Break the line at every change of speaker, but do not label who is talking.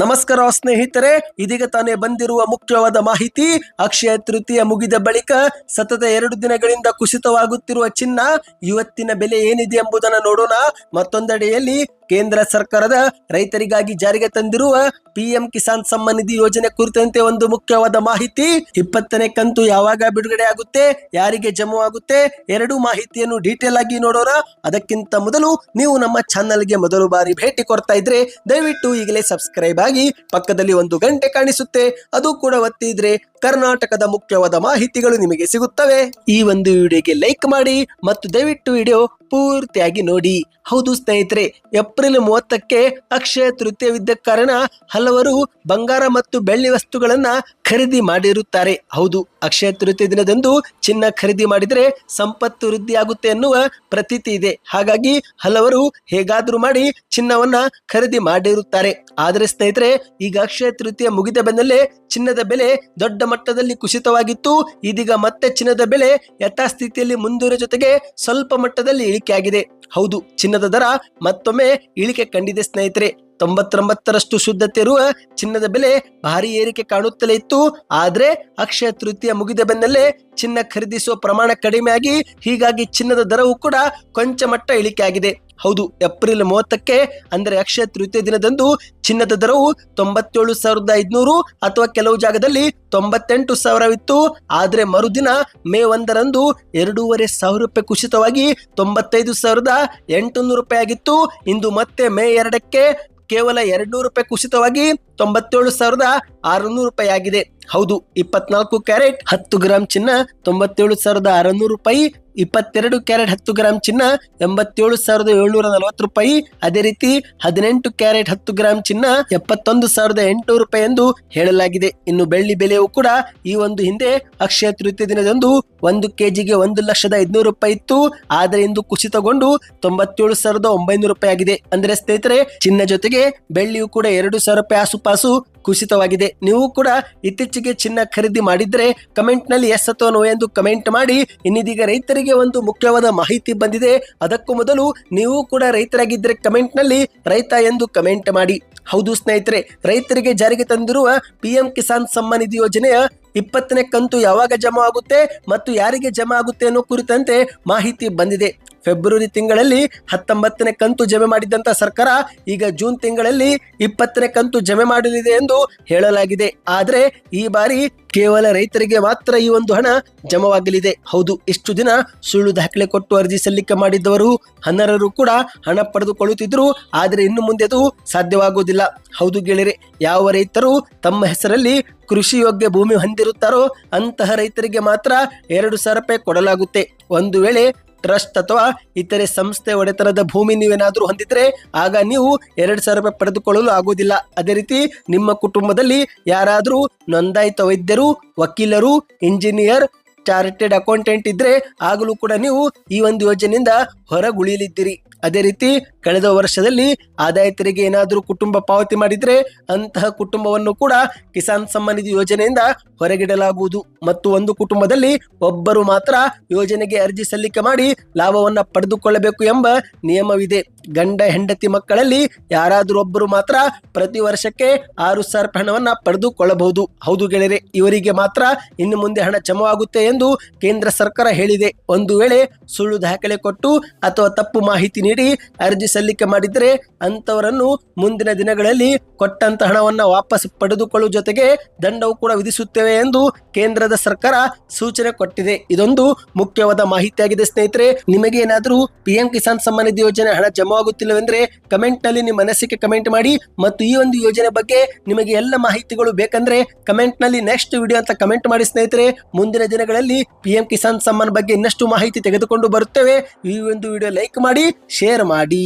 ನಮಸ್ಕಾರ ಸ್ನೇಹಿತರೆ, ಇದೀಗ ತಾನೇ ಬಂದಿರುವ ಮುಖ್ಯವಾದ ಮಾಹಿತಿ, ಅಕ್ಷಯ ತೃತೀಯ ಮುಗಿದ ಬಳಿಕ ಸತತ ಎರಡು ದಿನಗಳಿಂದ ಕುಸಿತವಾಗುತ್ತಿರುವ ಚಿನ್ನ, ಇವತ್ತಿನ ಬೆಲೆ ಏನಿದೆ ಎಂಬುದನ್ನು ನೋಡೋಣ. ಮತ್ತೊಂದೆಡೆಯಲ್ಲಿ ಕೇಂದ್ರ ಸರ್ಕಾರದ ರೈತರಿಗಾಗಿ ಜಾರಿಗೆ ತಂದಿರುವ ಪಿಎಂ ಕಿಸಾನ್ ಸಮ್ಮಾನ್ ನಿಧಿ ಯೋಜನೆ ಕುರಿತಂತೆ ಒಂದು ಮುಖ್ಯವಾದ ಮಾಹಿತಿ. ಇಪ್ಪತ್ತನೇ ಕಂತು ಯಾವಾಗ ಬಿಡುಗಡೆ ಆಗುತ್ತೆ, ಯಾರಿಗೆ ಜಮಾ ಆಗುತ್ತೆ, ಎರಡು ಮಾಹಿತಿಯನ್ನು ಡೀಟೇಲ್ ಆಗಿ ನೋಡೋಣ ಅದಕ್ಕಿಂತ ಮೊದಲು ನೀವು ನಮ್ಮ ಚಾನಲ್ಗೆ ಮೊದಲು ಬಾರಿ ಭೇಟಿ ಕೊಡ್ತಾ ಇದ್ರೆ ದಯವಿಟ್ಟು ಈಗಲೇ ಸಬ್ಸ್ಕ್ರೈಬ್ ಆಗಿ ಪಕ್ಕದಲ್ಲಿ ಒಂದು ಗಂಟೆ ಕಾಣಿಸುತ್ತೆ. ಅದು ಕೂಡ ಒತ್ತಿದ್ರೆ ಕರ್ನಾಟಕದ ಮುಖ್ಯವಾದ ಮಾಹಿತಿಗಳು ನಿಮಗೆ ಸಿಗುತ್ತವೆ. ಈ ಒಂದು ವಿಡಿಯೋಗೆ ಲೈಕ್ ಮಾಡಿ ಮತ್ತು ದಯವಿಟ್ಟು ವಿಡಿಯೋ ಪೂರ್ತಿಯಾಗಿ ನೋಡಿ. ಹೌದು ಸ್ನೇಹಿತರೆ, ಏಪ್ರಿಲ್ ಮೂವತ್ತಕ್ಕೆ ಅಕ್ಷಯ ತೃತೀಯವಿದ್ದ ಕಾರಣ ಹಲವರು ಬಂಗಾರ ಮತ್ತು ಬೆಳ್ಳಿ ವಸ್ತುಗಳನ್ನ ಖರೀದಿ ಮಾಡಿರುತ್ತಾರೆ. ಹೌದು, ಅಕ್ಷಯ ತೃತೀಯ ದಿನದಂದು ಚಿನ್ನ ಖರೀದಿ ಮಾಡಿದರೆ ಸಂಪತ್ತು ವೃದ್ಧಿಯಾಗುತ್ತೆ ಎನ್ನುವ ಪ್ರತೀತಿ ಇದೆ. ಹಾಗಾಗಿ ಹಲವರು ಹೇಗಾದ್ರೂ ಮಾಡಿ ಚಿನ್ನವನ್ನ ಖರೀದಿ ಮಾಡಿರುತ್ತಾರೆ. ಆದರೆ ಸ್ನೇಹಿತರೆ, ಈಗ ಅಕ್ಷಯ ತೃತೀಯ ಮುಗಿದ ಬೆನ್ನಲ್ಲೇ ಚಿನ್ನದ ಬೆಲೆ ದೊಡ್ಡ ಮಟ್ಟದಲ್ಲಿ ಕುಸಿತವಾಗಿತ್ತು. ಇದೀಗ ಮತ್ತೆ ಚಿನ್ನದ ಬೆಲೆ ಯಥಾಸ್ಥಿತಿಯಲ್ಲಿ ಮುಂದೂರ ಜೊತೆಗೆ ಸ್ವಲ್ಪ ಮಟ್ಟದಲ್ಲಿ ಇಳಿಕೆಯಾಗಿದೆ ಹೌದು, ಚಿನ್ನದ ದರ ಮತ್ತೊಮ್ಮೆ ಇಳಿಕೆ ಕಂಡಿದೆ ಸ್ನೇಹಿತರೆ. ತೊಂಬತ್ತೊಂಬತ್ತರಷ್ಟು ಶುದ್ಧತೆ ಇರುವ ಚಿನ್ನದ ಬೆಲೆ ಭಾರಿ ಏರಿಕೆ ಕಾಣುತ್ತಲೇ ಇತ್ತು. ಆದ್ರೆ ಅಕ್ಷಯ ತೃತೀಯ ಮುಗಿದ ಬೆನ್ನಲ್ಲೇ ಚಿನ್ನ ಖರೀದಿಸುವ ಪ್ರಮಾಣ ಕಡಿಮೆಯಾಗಿ ಹೀಗಾಗಿ ಚಿನ್ನದ ದರವು ಕೂಡ ಕೊಂಚ ಮಟ್ಟ ಇಳಿಕೆ ಆಗಿದೆ ಹೌದು, ಏಪ್ರಿಲ್ ಮೂವತ್ತಕ್ಕೆ ಅಂದರೆ ಅಕ್ಷಯ ತೃತೀಯ ದಿನದಂದು ಚಿನ್ನದ ದರವು ತೊಂಬತ್ತೇಳು ಸಾವಿರದ ಐದುನೂರು ಅಥವಾ ಕೆಲವು ಜಾಗದಲ್ಲಿ ತೊಂಬತ್ತೆಂಟು ಸಾವಿರವಿತ್ತು. ಆದರೆ ಮರುದಿನ ಮೇ ಒಂದರಂದು ಎರಡೂವರೆ ಸಾವಿರ ರೂಪಾಯಿ ಕುಸಿತವಾಗಿ ತೊಂಬತ್ತೈದು ಸಾವಿರದ ಎಂಟುನೂರು ರೂಪಾಯಿ ಆಗಿತ್ತು. ಇಂದು ಮತ್ತೆ ಮೇ ಎರಡಕ್ಕೆ ಕೇವಲ ಎರಡುನೂರು ರೂಪಾಯಿ ಕುಸಿತವಾಗಿ ತೊಂಬತ್ತೇಳು ಸಾವಿರದ ಆರುನೂರು ರೂಪಾಯಿ ಆಗಿದೆ. ಹೌದು, ಇಪ್ಪತ್ನಾಲ್ಕು ಕ್ಯಾರೆಟ್ ಹತ್ತು ಗ್ರಾಂ ಚಿನ್ನ, ತೊಂಬತ್ತೇಳು ಸಾವಿರದ ಆರುನೂರು ರೂಪಾಯಿ, ಇಪ್ಪತ್ತೆರಡು ಕ್ಯಾರೆಟ್ ಹತ್ತು ಗ್ರಾಂ ಚಿನ್ನ, ಎಂಬತ್ತೇಳು ಸಾವಿರದ ಏಳ್ನೂರ ನಲವತ್ತು ರೂಪಾಯಿ. ಅದೇ ರೀತಿ ಹದಿನೆಂಟು ಕ್ಯಾರೆಟ್ ಹತ್ತು ಗ್ರಾಂ ಚಿನ್ನ, ಎಪ್ಪತ್ತೊಂದು ಸಾವಿರದ ಎಂಟುನೂರು ರೂಪಾಯಿ ಎಂದು ಹೇಳಲಾಗಿದೆ. ಇನ್ನು ಬೆಳ್ಳಿ ಬೆಲೆಯೂ ಕೂಡ ಈ ಒಂದು ಹಿಂದೆ ಅಕ್ಷಯ ತೃತೀಯ ದಿನದಂದು ಒಂದು ಕೆಜಿಗೆ ಒಂದು ಲಕ್ಷದ ಐದುನೂರು ರೂಪಾಯಿ ಇತ್ತು. ಆದರೆ ಇಂದು ಕುಸಿತಗೊಂಡು ತೊಂಬತ್ತೇಳು ಸಾವಿರದ ಒಂಬೈನೂರು ರೂಪಾಯಿ ಆಗಿದೆ. ಅಂದ್ರೆ ಸ್ನೇಹಿತರೆ, ಚಿನ್ನ ಜೊತೆಗೆ ಬೆಳ್ಳಿಯು ಕೂಡ ಎರಡು ಸಾವಿರ ರೂಪಾಯಿ ಆಸುಪಾಸು ಕುಸಿತವಾಗಿದೆ. ನೀವು ಕೂಡ ಇತ್ತೀಚೆಗೆ ಚಿನ್ನ ಖರೀದಿ ಮಾಡಿದ್ರೆ ಕಮೆಂಟ್ನಲ್ಲಿ ಎಸ್ ಅಥವಾ ನೋ ಎಂದು ಕಮೆಂಟ್ ಮಾಡಿ. ಇನ್ನಿದೀಗ ರೈತರಿಗೆ ಒಂದು ಮುಖ್ಯವಾದ ಮಾಹಿತಿ ಬಂದಿದೆ. ಅದಕ್ಕೂ ಮೊದಲು ನೀವು ಕೂಡ ರೈತರಾಗಿದ್ದರೆ ಕಮೆಂಟ್ನಲ್ಲಿ ರೈತ ಎಂದು ಕಮೆಂಟ್ ಮಾಡಿ. ಹೌದು ಸ್ನೇಹಿತರೆ, ರೈತರಿಗೆ ಜಾರಿಗೆ ತಂದಿರುವ ಪಿಎಂ ಕಿಸಾನ್ ಸಮ್ಮಾನ್ ನಿಧಿ ಯೋಜನೆಯ ಇಪ್ಪತ್ತನೇ ಕಂತು ಯಾವಾಗ ಜಮಾ ಆಗುತ್ತೆ ಮತ್ತು ಯಾರಿಗೆ ಜಮಾ ಆಗುತ್ತೆ ಅನ್ನೋ ಕುರಿತಂತೆ ಮಾಹಿತಿ ಬಂದಿದೆ. ಫೆಬ್ರವರಿ ತಿಂಗಳಲ್ಲಿ ಹತ್ತೊಂಬತ್ತನೇ ಕಂತು ಜಮೆ ಮಾಡಿದ್ದಂತ ಸರ್ಕಾರ ಈಗ ಜೂನ್ ತಿಂಗಳಲ್ಲಿ ಇಪ್ಪತ್ತನೇ ಕಂತು ಜಮೆ ಮಾಡಲಿದೆ ಎಂದು ಹೇಳಲಾಗಿದೆ. ಆದರೆ ಈ ಬಾರಿ ಕೇವಲ ರೈತರಿಗೆ ಮಾತ್ರ ಈ ಒಂದು ಹಣ ಜಮವಾಗಲಿದೆ. ಹೌದು, ಇಷ್ಟು ದಿನ ಸುಳ್ಳು ದಾಖಲೆ ಕೊಟ್ಟು ಅರ್ಜಿ ಸಲ್ಲಿಕೆ ಮಾಡಿದ್ದವರು ಹನ್ನರರು ಕೂಡ ಹಣ ಪಡೆದುಕೊಳ್ಳುತ್ತಿದ್ದರು, ಆದರೆ ಇನ್ನು ಮುಂದೆ ಅದು ಸಾಧ್ಯವಾಗುವುದಿಲ್ಲ. ಹೌದು ಗೆಳೆಯರೆ, ಯಾವ ರೈತರು ತಮ್ಮ ಹೆಸರಲ್ಲಿ ಕೃಷಿ ಯೋಗ್ಯ ಭೂಮಿ ಹೊಂದಿರುತ್ತಾರೋ ಅಂತಹ ರೈತರಿಗೆ ಮಾತ್ರ ಎರಡು ಸಾವಿರ ರೂಪಾಯಿ ಕೊಡಲಾಗುತ್ತೆ. ಒಂದು ವೇಳೆ ಟ್ರಸ್ಟ್ ಅಥವಾ ಇತರೆ ಸಂಸ್ಥೆ ಒಡೆತನದ ಭೂಮಿ ನೀವೇನಾದರೂ ಹೊಂದಿದ್ರೆ, ಆಗ ನೀವು ಎರಡು ಸಾವಿರ ರೂಪಾಯಿ ಪಡೆದುಕೊಳ್ಳಲು ಆಗುವುದಿಲ್ಲ. ಅದೇ ರೀತಿ ನಿಮ್ಮ ಕುಟುಂಬದಲ್ಲಿ ಯಾರಾದರೂ ನೋಂದಾಯಿತ ವೈದ್ಯರು, ವಕೀಲರು, ಇಂಜಿನಿಯರ್, ಚಾರ್ಟೆಡ್ ಅಕೌಂಟೆಂಟ್ ಇದ್ರೆ, ಆಗಲೂ ಕೂಡ ನೀವು ಈ ಒಂದು ಯೋಜನೆಯಿಂದ ಹೊರಗುಳಿಯಲಿದ್ದೀರಿ. ಅದೇ ರೀತಿ ಕಳೆದ ವರ್ಷದಲ್ಲಿ ಆದಾಯ ತೆರಿಗೆ ಏನಾದರೂ ಕುಟುಂಬ ಪಾವತಿ ಮಾಡಿದ್ರೆ ಅಂತಹ ಕುಟುಂಬವನ್ನು ಕೂಡ ಕಿಸಾನ್ ಸಮ್ಮಾನ್ ನಿಧಿ ಯೋಜನೆಯಿಂದ ಹೊರಗಿಡಲಾಗುವುದು. ಮತ್ತು ಒಂದು ಕುಟುಂಬದಲ್ಲಿ ಒಬ್ಬರು ಮಾತ್ರ ಯೋಜನೆಗೆ ಅರ್ಜಿ ಸಲ್ಲಿಕೆ ಮಾಡಿ ಲಾಭವನ್ನ ಪಡೆದುಕೊಳ್ಳಬೇಕು ಎಂಬ ನಿಯಮವಿದೆ. ಗಂಡ, ಹೆಂಡತಿ ಮಕ್ಕಳಲ್ಲಿ ಯಾರಾದರೂ ಒಬ್ಬರು ಮಾತ್ರ ಪ್ರತಿ ವರ್ಷಕ್ಕೆ ಆರು ಸಾವಿರ ಹಣವನ್ನ ಪಡೆದುಕೊಳ್ಳಬಹುದು. ಹೌದು ಗೆಳೆಯರೆ, ಇವರಿಗೆ ಮಾತ್ರ ಇನ್ನು ಮುಂದೆ ಹಣ ಜಮವಾಗುತ್ತೆ ಎಂದು ಕೇಂದ್ರ ಸರ್ಕಾರ ಹೇಳಿದೆ. ಒಂದು ವೇಳೆ ಸುಳ್ಳು ದಾಖಲೆ ಕೊಟ್ಟು ಅಥವಾ ತಪ್ಪು ಮಾಹಿತಿ ನೀಡಿ ಅರ್ಜಿ ಸಲ್ಲಿಕೆ ಮಾಡಿದರೆ ಅಂತವರನ್ನು ಮುಂದಿನ ದಿನಗಳಲ್ಲಿ ಕೊಟ್ಟಂತ ಹಣವನ್ನು ವಾಪಸ್ ಪಡೆದುಕೊಳ್ಳುವ ಜೊತೆಗೆ ದಂಡವು ಕೂಡ ವಿಧಿಸುತ್ತೇವೆ ಎಂದು ಕೇಂದ್ರದ ಸರ್ಕಾರ ಸೂಚನೆ ಕೊಟ್ಟಿದೆ. ಇದೊಂದು ಮುಖ್ಯವಾದ ಮಾಹಿತಿಯಾಗಿದೆ ಸ್ನೇಹಿತರೆ. ನಿಮಗೆ ಏನಾದರೂ ಪಿಎಂ ಕಿಸಾನ್ ಸಮ್ಮಾನ್ ನಿಧಿ ಯೋಜನೆ ಹಣ ಜಮವಾಗುತ್ತಿಲ್ಲವೆಂದ್ರೆ ಕಮೆಂಟ್ನಲ್ಲಿ ನಿಮ್ಮ ಅನಿಸಿಕೆ ಕಮೆಂಟ್ ಮಾಡಿ ಮತ್ತು ಈ ಒಂದು ಯೋಜನೆ ಬಗ್ಗೆ ನಿಮಗೆ ಎಲ್ಲ ಮಾಹಿತಿಗಳು ಬೇಕಂದ್ರೆ ಕಮೆಂಟ್ನಲ್ಲಿ ನೆಕ್ಸ್ಟ್ ವಿಡಿಯೋ ಅಂತ ಕಮೆಂಟ್ ಮಾಡಿ ಸ್ನೇಹಿತರೆ. ಮುಂದಿನ ದಿನಗಳಲ್ಲಿ ಪಿಎಂ ಕಿಸಾನ್ ಸಮ್ಮಾನ್ ಬಗ್ಗೆ ಇನ್ನಷ್ಟು ಮಾಹಿತಿ ತೆಗೆದುಕೊಂಡು ಬರುತ್ತೇವೆ. ಈ ಒಂದು ವಿಡಿಯೋ ಲೈಕ್ ಮಾಡಿ ಶೇರ್ ಮಾಡಿ.